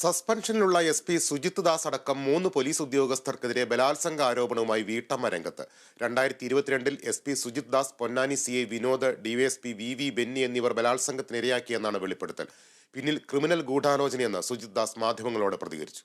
സസ്പെൻഷനിലുള്ള S P Sujith Das അടക്കം മൂന്ന് police ഉദ്യോഗസ്ഥർക്കെതിരെ ബലാത്സംഗ ആരോപണവുമായി വീട്ടമ്മ രംഗത്ത്. രണ്ടായിരത്തി ഇരുപത്തിരണ്ടിൽ SP Sujith Das Ponnani C I Vinod DYSP V V Benny എന്നിവർ ബലാത്സംഗത്തിനിരയാക്കിയെന്നാണ് വെളിപ്പെടുത്തൽ. പിന്നിൽ ക്രിമിനൽ ഗൂഢാലോചനയെന്ന് സുജിത് ദാസ് മാധ്യമങ്ങളോട് പ്രതികരിച്ചു.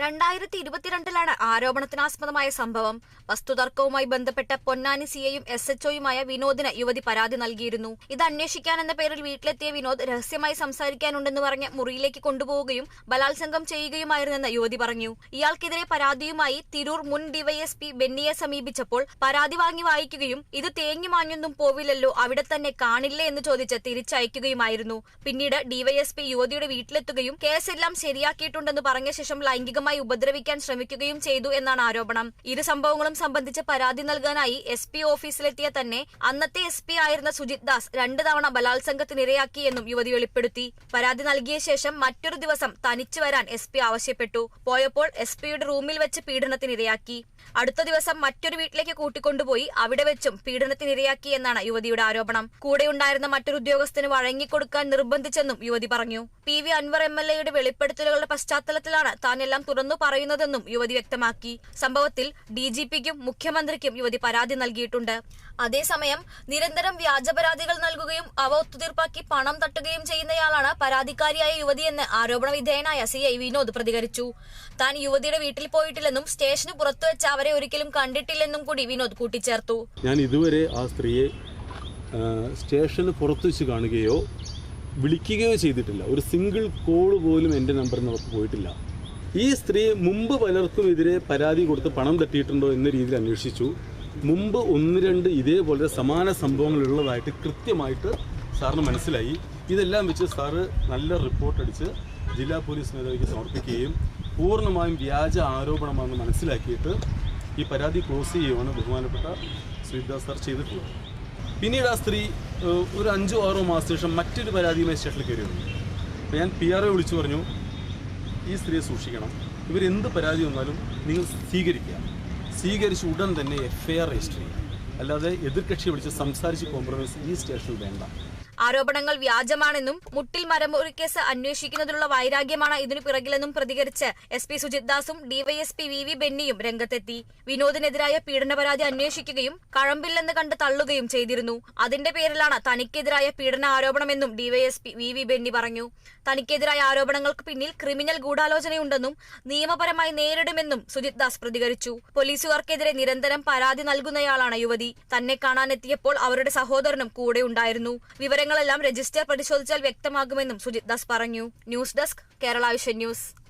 രണ്ടായിരത്തി ഇരുപത്തിരണ്ടിലാണ് ആരോപണത്തിനാസ്പദമായ സംഭവം. വസ്തുതർക്കവുമായി ബന്ധപ്പെട്ട പൊന്നാനി സിയെയും എസ് എച്ച്ഒയുമായ വിനോദിന് യുവതി പരാതി നൽകിയിരുന്നു. ഇത് അന്വേഷിക്കാനെന്ന പേരിൽ വീട്ടിലെത്തിയ വിനോദ് രഹസ്യമായി സംസാരിക്കാനുണ്ടെന്ന് പറഞ്ഞ് മുറിയിലേക്ക് കൊണ്ടുപോവുകയും ബലാത്സംഗം ചെയ്യുകയുമായിരുന്നെന്ന് യുവതി പറഞ്ഞു. ഇയാൾക്കെതിരെ പരാതിയുമായി തിരൂർ മുൻ ഡിവൈഎസ്പി ബെന്നിയെ സമീപിച്ചപ്പോൾ പരാതി വാങ്ങി വായിക്കുകയും ഇത് തേങ്ങി മാഞ്ഞൊന്നും പോവില്ലല്ലോ അവിടെ തന്നെ കാണില്ലേ എന്ന് ചോദിച്ച് തിരിച്ചയക്കുകയുമായിരുന്നു. പിന്നീട് ഡിവൈഎസ്പി യുവതിയുടെ വീട്ടിലെത്തുകയും കേസെല്ലാം ശരിയാക്കിയിട്ടുണ്ടെന്ന് പറഞ്ഞ ശേഷം ലൈംഗികമായി ഉപദ്രവിക്കാൻ ശ്രമിക്കുകയും ചെയ്തു എന്നാണ് ആരോപണം. ഇരു സംഭവങ്ങളും സംബന്ധിച്ച് പരാതി നൽകാനായി എസ് പി ഓഫീസിലെത്തിയ തന്നെ അന്നത്തെ എസ് പി ആയിരുന്ന സുജിത് ദാസ് രണ്ടു തവണ ബലാത്സംഗത്തിനിരയാക്കിയെന്നും യുവതി വെളിപ്പെടുത്തി. പരാതി നൽകിയ ശേഷം മറ്റൊരു ദിവസം തനിച്ചു വരാൻ എസ് പി ആവശ്യപ്പെട്ടു. പോയപ്പോൾ എസ് പിയുടെ റൂമിൽ വെച്ച് പീഡനത്തിനിരയാക്കി അടുത്ത ദിവസം മറ്റൊരു വീട്ടിലേക്ക് കൂട്ടിക്കൊണ്ടുപോയി അവിടെ വെച്ചും പീഡനത്തിനിരയാക്കി എന്നാണ് യുവതിയുടെ ആരോപണം. കൂടെയുണ്ടായിരുന്ന മറ്റൊരു ഉദ്യോഗസ്ഥന് വഴങ്ങിക്കൊടുക്കാൻ നിർബന്ധിച്ചെന്നും യുവതി പറഞ്ഞു. P V Anvar M L എയുടെ വെളിപ്പെടുത്തലുകളുടെ പശ്ചാത്തലത്തിലാണ് താൻ എല്ലാം തുറന്നു പറയുന്നതെന്നും യുവതി വ്യക്തമാക്കി. സംഭവത്തിൽ ഡി ജി പിക്കും മുഖ്യമന്ത്രിക്കും യുവതി പരാതി നൽകിയിട്ടുണ്ട്. അതേസമയം നിരന്തരം വ്യാജ പരാതികൾ നൽകുകയും അവ ഒത്തുതീർപ്പാക്കി പണം തട്ടുകയും ചെയ്യുന്നയാളാണ് പരാതിക്കാരിയായ യുവതിയെന്ന് ആരോപണ വിധേയനായ സി ഐ വിനോദ് പ്രതികരിച്ചു. താൻ യുവതിയുടെ വീട്ടിൽ പോയിട്ടില്ലെന്നും സ്റ്റേഷന് പുറത്തുവച്ച് അവരെ ഒരിക്കലും കണ്ടിട്ടില്ലെന്നും കൂടി വിനോദ് കൂട്ടിച്ചേർത്തു. ഞാൻ ഇതുവരെ ആ സ്ത്രീയെ സ്റ്റേഷന് പുറത്ത് വെച്ച് കാണുകയോ വിളിക്കുകയോ ചെയ്തിട്ടില്ല. ഒരു സിംഗിൾ കോൾ പോലും എന്റെ നമ്പറിൽ നിന്ന് പോയിട്ടില്ല. ഈ സ്ത്രീ മുമ്പ് പലർക്കും എതിരെ പരാതി കൊടുത്ത് പണം തട്ടിയിട്ടുണ്ടോ എന്ന രീതിയിൽ അന്വേഷിച്ചു. മുമ്പ് ഒന്ന് രണ്ട് ഇതേപോലെ സമാന സംഭവങ്ങൾ ഉള്ളതായിട്ട് കൃത്യമായിട്ട് സാറിന് മനസ്സിലായി. ഇതെല്ലാം വെച്ച് സാറ് നല്ല റിപ്പോർട്ട് അടിച്ച് ജില്ലാ പോലീസ് മേധാവിക്ക് സമർപ്പിക്കുകയും പൂർണമായും വ്യാജ ആരോപണമാണെന്ന് മനസ്സിലാക്കിയിട്ട് ഈ പരാതി ക്ലോസ് ചെയ്യുവാണ് ബഹുമാനപ്പെട്ട ശ്രീദാസ് സാർ ചെയ്തിട്ടുള്ളത്. പിന്നീട് ആ സ്ത്രീ ഒരു അഞ്ചോ ആറോ മാസത്തിന് ശേഷം മറ്റൊരു പരാതിയുമായി സ്റ്റേഷനിൽ കയറി വന്നു ഞാൻ പി ആർ വിളിച്ചു പറഞ്ഞു ഈ സ്ത്രീയെ സൂക്ഷിക്കണം. ഇവരെന്ത് പരാതി വന്നാലും നിങ്ങൾ സ്വീകരിക്കുക. സ്വീകരിച്ച ഉടൻ തന്നെ എഫ് ഐ ആർ രജിസ്റ്റർ ചെയ്യുക. അല്ലാതെ എതിർകക്ഷി വിളിച്ച് സംസാരിച്ച് കോംപ്രമൈസ് ഈ സ്റ്റേഷനിൽ വേണ്ട. ആരോപണങ്ങൾ വ്യാജമാണെന്നും മുട്ടിൽ മരമുറി കേസ് അന്വേഷിക്കുന്നതിനുള്ള വൈരാഗ്യമാണ് ഇതിനു പിറകിലെന്നും പ്രതികരിച്ച് എസ് പി സുജിത് ദാസും ഡിവൈഎസ്പി വി വി ബെന്നിയും രംഗത്തെത്തി. വിനോദിനെതിരായ പീഡന പരാതി അന്വേഷിക്കുകയും കഴമ്പില്ലെന്ന് കണ്ട് തള്ളുകയും ചെയ്തിരുന്നു. അതിന്റെ പേരിലാണ് തനിക്കെതിരായ പീഡന ആരോപണമെന്നും ഡിവൈഎസ്പി വി വി ബെന്നി പറഞ്ഞു. തനിക്കെതിരായ ആരോപണങ്ങൾക്ക് പിന്നിൽ ക്രിമിനൽ ഗൂഢാലോചനയുണ്ടെന്നും നിയമപരമായി നേരിടുമെന്നും സുജിത് ദാസ് പ്രതികരിച്ചു. പോലീസുകാർക്കെതിരെ നിരന്തരം പരാതി നൽകുന്നയാളാണ് യുവതി. തന്നെ കാണാനെത്തിയപ്പോൾ അവരുടെ സഹോദരനും കൂടെ ഉണ്ടായിരുന്നു. വിവരങ്ങളെല്ലാം രജിസ്റ്റർ പരിശോധിച്ചാൽ വ്യക്തമാകുമെന്നും സുജിത് ദാസ് പറഞ്ഞു. News desk Kerala vision news.